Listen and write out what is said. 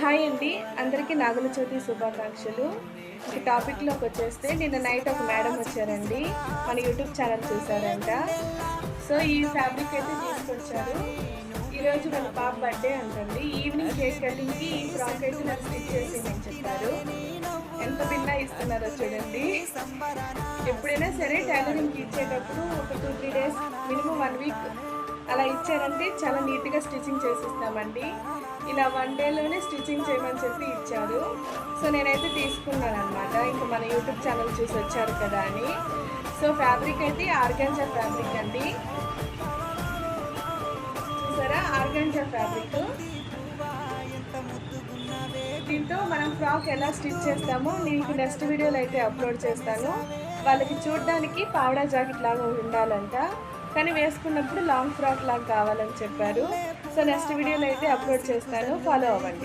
Hi అండి. అందరికీ నాగుల చవితి శుభాకాంక్షలు ఒక టాపిక్లోకి వచ్చేస్తే నిన్న నైట్ ఒక మేడం వచ్చారండి. మన యూట్యూబ్ ఛానల్ చూసారంట సో ఈ ఫ్యాబ్రిక్ అయితే తీసుకొచ్చారు. ఈరోజు మన పాప బర్త్డే అంటండి. ఈవినింగ్ కేక్ కటింగ్కి ఈ ఫ్రాక్ అయితే నాకు స్టిచ్ చేసి నేను చెప్పారు. ఎంత భిన్నా ఇస్తున్నారో చూడండి. ఎప్పుడైనా సరే టైలరింగ్కి ఇచ్చేటప్పుడు ఒక two three days minimum one week అలా ఇచ్చారంటే చాలా నీట్గా స్టిచ్చింగ్ చేసిస్తామండి. ఇలా వన్ డేలోనే స్టిచ్చింగ్ చేయమని చెప్పి ఇచ్చారు. సో నేనైతే తీసుకున్నాను అనమాట ఇంకా మన యూట్యూబ్ ఛానల్ చూసి వచ్చారు కదా అని. సో ఫ్యాబ్రిక్ అయితే ఆర్గాన్జా ఫ్యాబ్రిక్ అండి. చూసారా? Organza fabric. దీంతో మనం ఫ్రాక్ ఎలా స్టిచ్ చేస్తామో మీకు నెక్స్ట్ వీడియోలో అయితే అప్లోడ్ చేస్తాను. వాళ్ళకి చూడడానికి పావడా జాకెట్ లాగా ఉండాలంట. కానీ వేసుకున్నప్పుడు లాంగ్ ఫ్రాక్ లాగా కావాలని చెప్పారు. సో నెక్స్ట్ వీడియోలో అయితే అప్లోడ్ చేస్తాను. ఫాలో అవ్వండి.